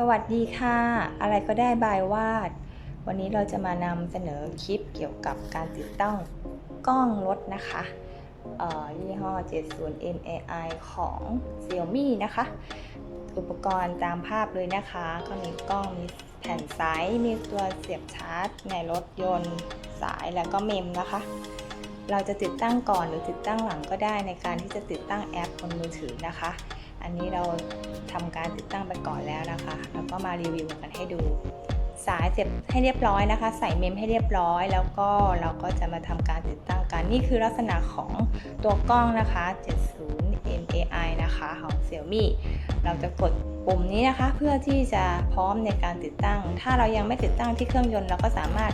สวัสดีค่ะ อะไรก็ได้บายวาด วันนี้เราจะมานำเสนอคลิปเกี่ยวกับการติดตั้งกล้องรถนะคะยี่ห้อ 70 MAI ของ Xiaomi นะคะ อุปกรณ์ตามภาพเลยนะคะ ก็มีกล้อง มีแผ่นไซส์มีตัวเสียบชาร์จ ในรถยนต์สายแล้วก็เมมนะคะ เราจะติดตั้งก่อนหรือติดตั้งหลังก็ได้ในการที่จะติดตั้งแอปบนมือถือนะคะ อันนี้เราทำการติดตั้งไปก่อนแล้วนะคะ แล้วก็มารีวิวกันให้ดู สายเสียบให้เรียบร้อยนะคะ ใส่เมมให้เรียบร้อย แล้วก็เราก็จะมาทำการติดตั้งกัน นี่คือลักษณะของตัวกล้องนะคะ 70 MAI นะคะของ Xiaomi เราจะกดปุ่มนี้นะคะ เพื่อที่จะพร้อมในการติดตั้ง ถ้าเรายังไม่ติดตั้งที่เครื่องยนต์เราก็สามารถ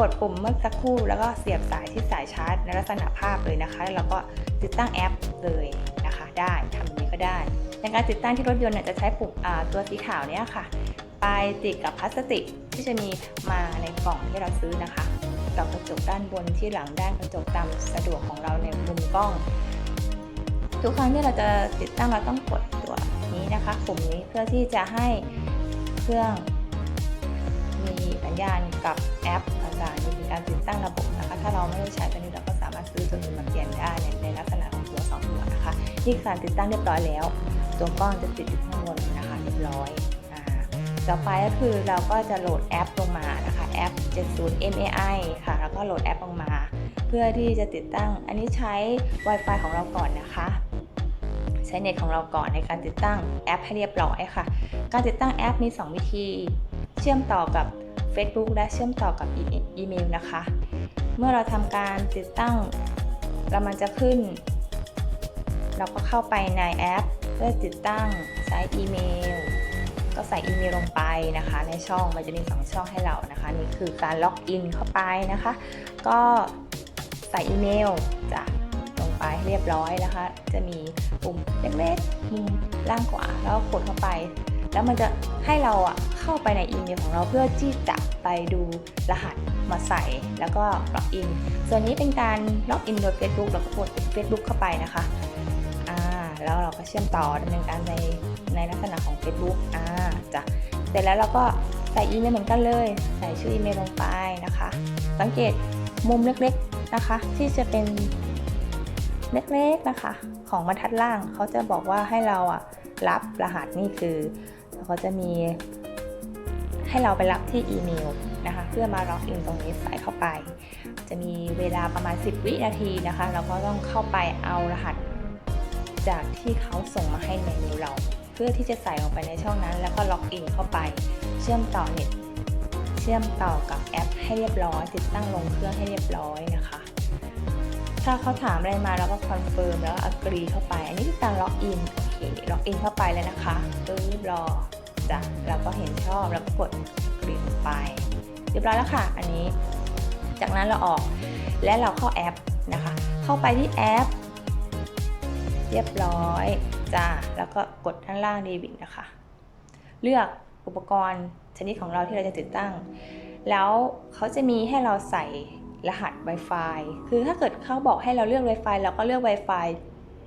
กดปุ่มเมื่อสักครู่แล้วก็เสียบสายที่สายชาร์จ ในลักษณะภาพเลยนะคะ แล้วก็ติดตั้งแอปเลย ได้ทำอย่างนี้ก็ได้ ในการติดตั้งที่รถยนต์เนี่ยจะใช้ปุ่มตัวสีขาวเนี่ยค่ะไปติดกับพลาสติกที่จะมีมาในกล่องที่เราซื้อนะคะกับกระจกด้านบนที่หลังด้านกระจกตามสะดวกของเราในมุมกล้อง ทุกครั้งที่เราจะติดตั้งเราต้องกดตัวนี้นะคะปุ่มนี้เพื่อที่จะให้เครื่องมีสัญญาณกับแอปต่างๆมีการติดตั้งระบบนะคะ ถ้าเราไม่ได้ใช้ตัวนี้เราก็สามารถซื้อตัวนี้มาเปลี่ยนได้ในลักษณะ นะคะนี่การติดตั้งเรียบร้อยแล้ว ตัวกล้องจะติดอยู่ข้างบนนะคะเรียบร้อยต่อไปก็คือเราก็จะโหลดแอปลงมานะคะแอป 70 MAI ค่ะ แล้วก็โหลดแอปลงมา เพื่อที่จะติดตั้ง อันนี้ใช้ Wi-Fi ของเราก่อนนะคะ ใช้เน็ตของเราก่อนในการติดตั้งแอปให้เรียบร้อยค่ะ การติดตั้งแอปมี 2 วิธี เชื่อมต่อกับ Facebook และเชื่อมต่อกับอีอีเมลนะคะ เมื่อเราทำการติดตั้งแล้วมันจะขึ้น เราก็เข้าไปในแอป เพื่อติดตั้งใช้อีเมล ก็ใส่อีเมลลงไปนะคะ ในช่องมันจะมีสองช่องให้เรานะคะ นี่คือการล็อกอินเข้าไปนะคะ ก็ใส่อีเมลจะลงไปให้เรียบร้อยนะคะ จะมีปุ่มเล็กๆมุมล่างขวาแล้วกดเข้าไป แล้วมันจะให้เราอะเข้าไปในอีเมลของเราเพื่อที่จะไปดูรหัสมาใส่แล้วก็ล็อกอิน ส่วนนี้เป็นการล็อกอินโดย Facebook เราก็กด Facebook เข้าไปนะคะ แล้วเราก็เชื่อมต่อดำเนินการในในลักษณะของ Facebook อ่าจ้ะเสร็จแล้วเราก็ใส่อีเมลเหมือนกันเลย ใส่ชื่ออีเมลลงไปนะคะ สังเกตมุมเล็กๆนะคะ ที่จะเป็นเล็กๆนะคะ ของบรรทัดล่างเขาจะบอกว่าให้เราอะรับรหัสนี่คือเขาจะมีให้เราไปรับที่อีเมลนะคะ เพื่อมาล็อกอินตรงนี้ใส่เข้าไป จะมีเวลาประมาณ 10 วินาทีนะคะ เราก็ต้องเข้าไปเอารหัส จากที่เขาส่งมาให้ในเมลเรา เพื่อที่จะใส่ลงไปในช่องนั้น แล้วก็ล็อกอินเข้าไป เชื่อมต่อเน็ตเชื่อมต่อกับแอปให้เรียบร้อย ติดตั้งลงเครื่องให้เรียบร้อยนะคะ ถ้าเขาถามอะไรมาเราก็คอนเฟิร์มแล้วก็อกรีเข้าไป อันนี้คือการล็อกอินโอเคล็อกอินเข้าไปแล้วนะคะปึ๊บรอจ้ะเราก็เห็นชอบแล้วก็กดกรีลงไป เรียบร้อยแล้วค่ะ อันนี้ จากนั้นเราออกและเราเข้าแอปนะคะ เข้าไปที่แอป เรียบร้อยจ้าแล้วก็กดด้านล่างเดบิตนะคะ เลือกอุปกรณ์ชนิดของเราที่เราจะติดตั้ง แล้วเขาจะมีให้เราใส่รหัส Wi-Fi คือถ้าเกิดเขาบอกให้เราเลือก Wi-Fi เราก็เลือก Wi-Fi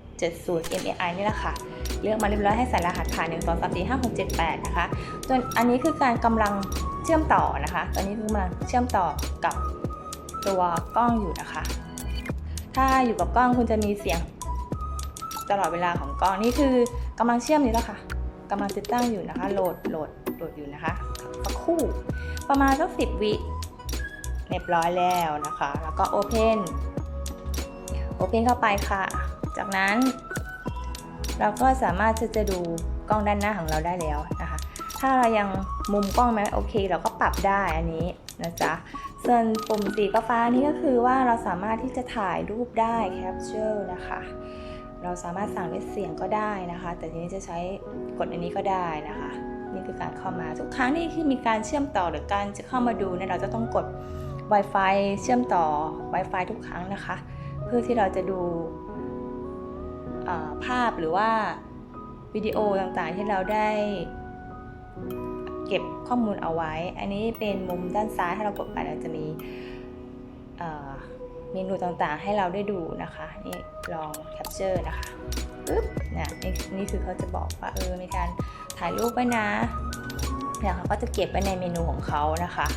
70 MAI นี่แหละค่ะ เลือกมาเรียบร้อยให้ใส่รหัสผ่าน 1 2 3 4 5 6 7 8 นะคะตัวอันนี้คือการกำลังเชื่อมต่อนะคะ ตอนนี้คือกำลังเชื่อมต่อกับตัวกล้องอยู่นะคะ ถ้าอยู่กับกล้องคุณจะมีเสียง ตลอดเวลาของกล้องนี่คือกำลังเชื่อมนี่แล้วค่ะกำลังติดตั้งอยู่นะคะ โหลดโหลดโหลดอยู่นะคะสักคู่ ประมาณสักสิบวิเรียบร้อยแล้วนะคะ แล้วก็ Open Open เข้าไปค่ะ จากนั้น เราก็สามารถจะดูกล้องด้านหน้าของเราได้แล้วนะคะ ถ้าเรายังมุมกล้องไหมโอเค เราก็ปรับได้อันนี้นะจ๊ะส่วนปุ่มสีฟ้านี่ก็คือว่าเราสามารถที่จะถ่ายรูปได้ capture นะคะ เราสามารถสั่งด้วยเสียงก็ได้นะคะ แต่ทีนี้จะใช้กดอันนี้ก็ได้นะคะ นี่คือการเข้ามาทุกครั้งที่มีการเชื่อมต่อหรือการจะเข้ามาดูเนี่ยเราจะต้องกด Wi-Fi เชื่อมต่อ Wi-Fi ทุกครั้งนะคะ เพื่อที่เราจะดูาภาพหรือว่าวิดีโอต่างๆที่เราได้เก็บข้อมูลเอาไว้ อันนี้เป็นมุมด้านซ้ายถ้าเรากดไปเราจะมี เมนูต่างๆให้เราได้ดูนะคะนี่ลองแคปเจอร์นะคะปึ๊บเนี่ยนี่นี่คือเขาจะบอกว่าเออมีการถ่ายรูปไว้นะเนี่ยเขาก็จะเก็บไว้ในเมนูของเขานะคะ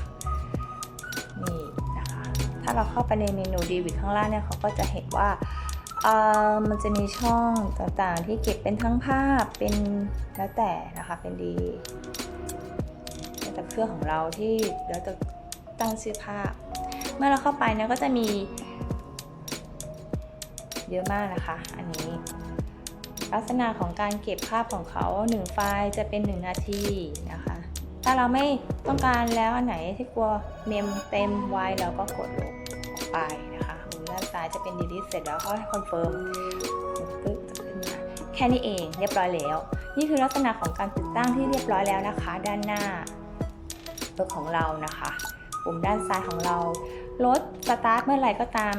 นี่นะคะถ้าเราเข้าไปในเมนูดีวิดข้างล่างเนี่ยเขาก็จะเห็นว่าเออมันจะมีช่องต่างๆที่เก็บเป็นทั้งภาพเป็นแล้วแต่นะคะเป็นดีแล้วแต่เครื่องของเราที่แล้วจะตั้งชื่อภาพ เมื่อเราเข้าไปเนี่ยก็จะมี เยอะมากนะคะ อันนี้ ลักษณะของการเก็บภาพของเขา1ไฟล์จะเป็น 1 นาทีนะคะ ถ้าเราไม่ต้องการแล้วอันไหนที่กลัวเมมเต็มไว้เราก็กดลบออกไปนะคะมุมด้านซ้ายจะเป็น delete เสร็จแล้วก็ให้คอนเฟิร์มปึ๊บจะขึ้นมาแค่นี้เองเรียบร้อยแล้ว นี่คือลักษณะของการติดตั้งที่เรียบร้อยแล้วนะคะ ด้านหน้าตัวของเรานะคะ ปุ่มด้านซ้ายของเรา ลดสตาร์ทเมื่อไหร่ก็ตาม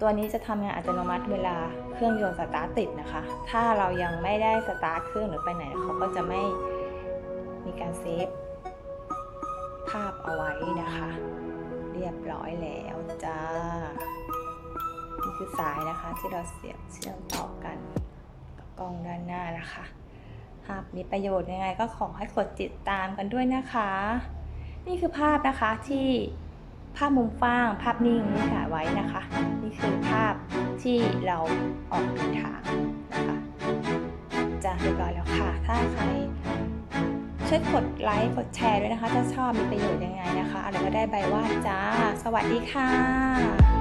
ตัวนี้จะทำงานอัตโนมัติเวลาเครื่องยนต์สตาร์ทติดนะคะ ถ้าเรายังไม่ได้สตาร์ทเครื่องหรือไปไหนเขาก็จะไม่มีการเซฟภาพเอาไว้นะคะ เรียบร้อยแล้วจ้า นี่คือสายนะคะที่เราเสียบเชื่อมต่อกันกับกล้องด้านหน้านะคะหากมีประโยชน์ยังไงก็ขอให้กดติดตามกันด้วยนะคะ นี่คือภาพนะคะที่ ภาพมุมฟ้าง ภาพนิ่งนี่ถ่ายไว้นะคะ นี่คือภาพที่เราออกเดินทางนะคะจะเรียบร้อยแล้วค่ะ ถ้าใครช่วยกดไลค์กดแชร์ด้วยนะคะ ถ้าชอบมีประโยชน์ยังไงนะคะอะไรก็ได้ใบว่าจ้า สวัสดีค่ะ